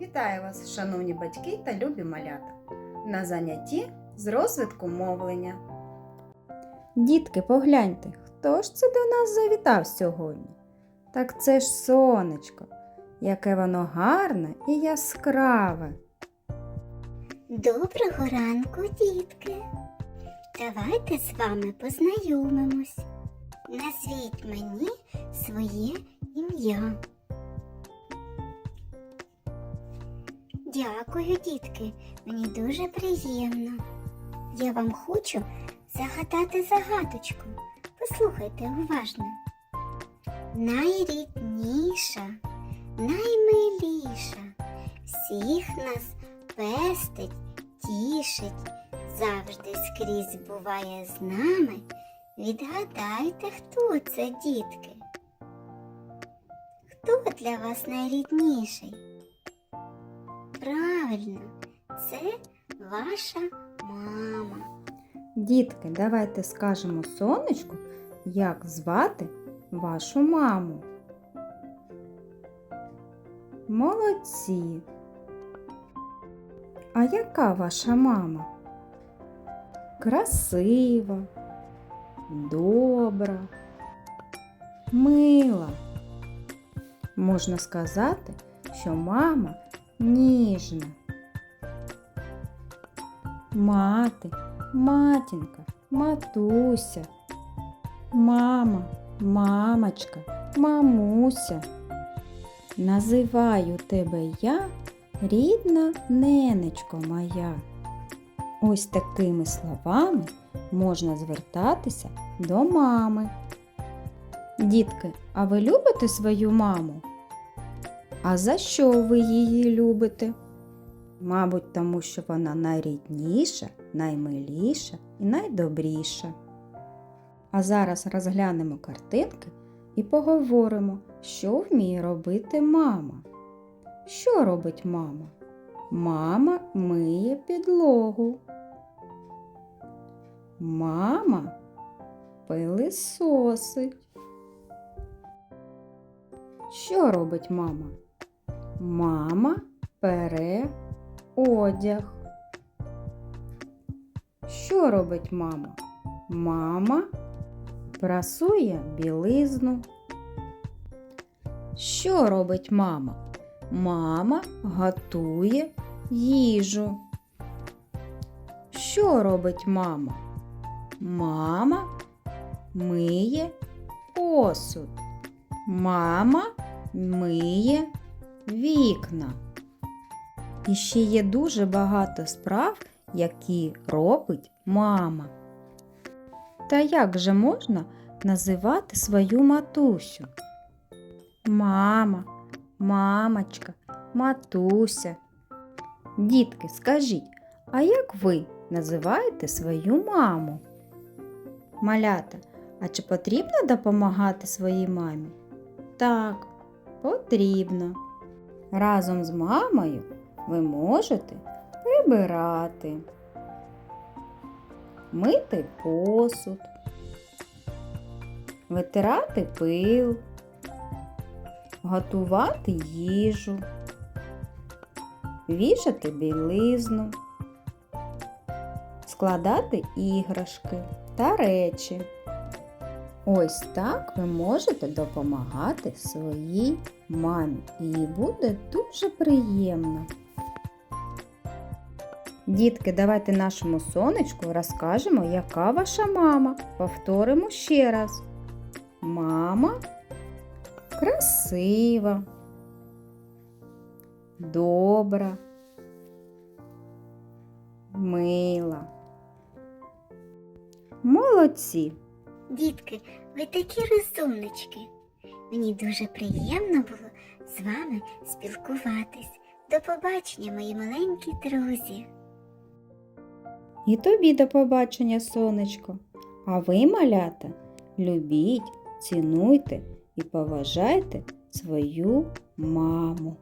Вітаю вас, шановні батьки та любі малята, на занятті з розвитку мовлення. Дітки, погляньте, хто ж це до нас завітав сьогодні? Так це ж сонечко, яке воно гарне і яскраве. Доброго ранку, дітки! Давайте з вами познайомимось. Назвіть мені своє ім'я. Дякую, дітки. Мені дуже приємно. Я вам хочу загадати загадочку. Послухайте уважно. Найрідніша, наймиліша, всіх нас пестить, тішить, завжди скрізь буває з нами. Відгадайте, хто це, дітки? Хто для вас найрідніший? Правильно, це ваша мама. Дітки, давайте скажемо сонечку, як звати вашу маму. Молодці. А яка ваша мама? Красива, добра, мила. Можна сказати, що мама ніжна. Мати, матінка, матуся, мама, мамочка, мамуся. Називаю тебе я, рідна ненечко моя. Ось такими словами можна звертатися до мами. Дітки, а ви любите свою маму? А за що ви її любите? Мабуть, тому що вона найрідніша, наймиліша і найдобріша. А зараз розглянемо картинки і поговоримо, що вміє робити мама. Що робить мама? Мама миє підлогу. Мама пилисосить. Що робить мама? Мама пере одяг. Що робить мама? Мама прасує білизну. Що робить мама? Мама готує їжу. Що робить мама? Мама миє посуд. Мама миє вікна. І ще є дуже багато справ, які робить мама. Та як же можна називати свою матусю? Мама, мамочка, матуся. Дітки, скажіть, а як ви називаєте свою маму? Малята, а чи потрібно допомагати своїй мамі? Так, потрібно. Разом з мамою ви можете прибирати, мити посуд, витирати пил, готувати їжу, вішати білизну, складати іграшки та речі. Ось так ви можете допомагати своїй мамі. Їй буде дуже приємно. Дітки, давайте нашому сонечку розкажемо, яка ваша мама. Повторимо ще раз. Мама красива, добра, мила. Молодці! Дітки, ви такі розумнички. Мені дуже приємно було з вами спілкуватись. До побачення, мої маленькі друзі. І тобі до побачення, сонечко. А ви, малята, любіть, цінуйте і поважайте свою маму.